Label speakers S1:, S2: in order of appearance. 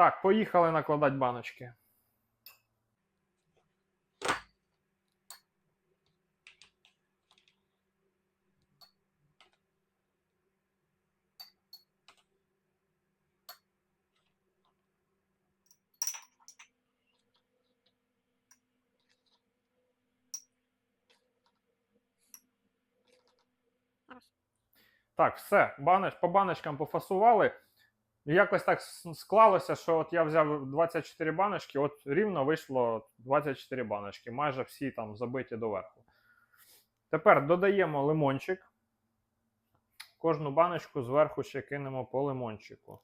S1: Так, поїхали накладати баночки. Так, все, баноч, по баночкам пофасували. Якось так склалося, що от я взяв 24 баночки, от рівно вийшло 24 баночки, майже всі там забиті доверху. Тепер додаємо лимончик. Кожну баночку зверху ще кинемо по лимончику.